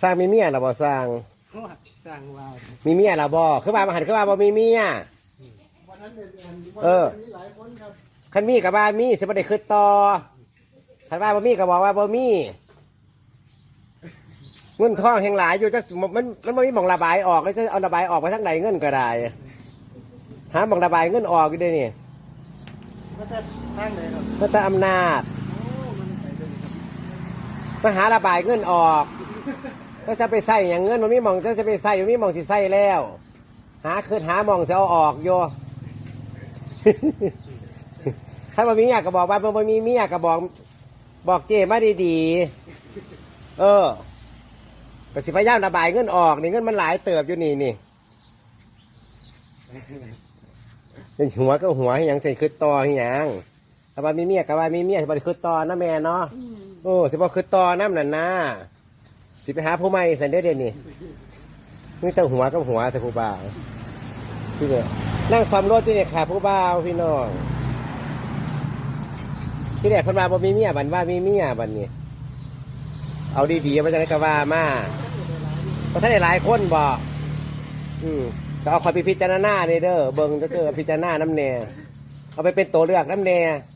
สร้างมีเมียหรอบ่สร้างสร้าง ว่ามีเมียหรอบ่คือว่ามาหันคือว่าบ่มีเมีย วันนั้นเนี่ยวันเออมีหลายคนครับคันมีกับว่ามีสิบ่ได้คือต่อคันว่าบ่มีก็บอกว่าบ่มีเงินทองแห่งหลายอยู่จะมันมันบ่มีหม่องระบายออกเลยจะเอาระบายออกไปทางใดเงินก็ได้หาหม่องระบายเงินออกอยู่เด้นี่มันจะทางไหนครับก็จะอำนาจโอ้มันไปเลยครับมาหาระบายเงินออก ก็จะไปใส่อย่างเงินมันมีหมองจะไปใส่มันมีหมองสิใส่แล้ว หาคืนหาหมองจะเอาออกโยถ้ามันมีเมียก็บอกว่ามันมีเมียก็บอก บอกเจมาดีๆเออก็สิพยายามระบายเงินออกนี่เงินมันหลายเติบอยู่นี่นี่เป็นหัวก็หัวให้หยังใส่คืดต่อให้หยังถ้าว่ามีเมียก็ว่ามีเมียสิบ่ได้คืดต่อนะแม่เนาะโอ้สิบอกคือตอน้ำนั่นนะ สิไปหาผู้ใหม่สันเดอเดยวนี่นี่แต่หัวกับหัวแต่ผู้บ่าวพี่เนี่ยนั่งซ้อมรถที่เนี่ยขาผู้บ่าวพี่น้อง ที่แรกเพิ่นมาบ่มีเมียบันว่ามีเมียบันนี้เอาดีๆมาจากไหนก็ว่ามาเพราะท่านหลายคนบ่อืมก็เอาคอยไปพิจารณาเด้อเด้อเบิ่งก็คือพิจารณาน้ำแน่เอาไปเป็นตัวเลือกน้ำแน่ค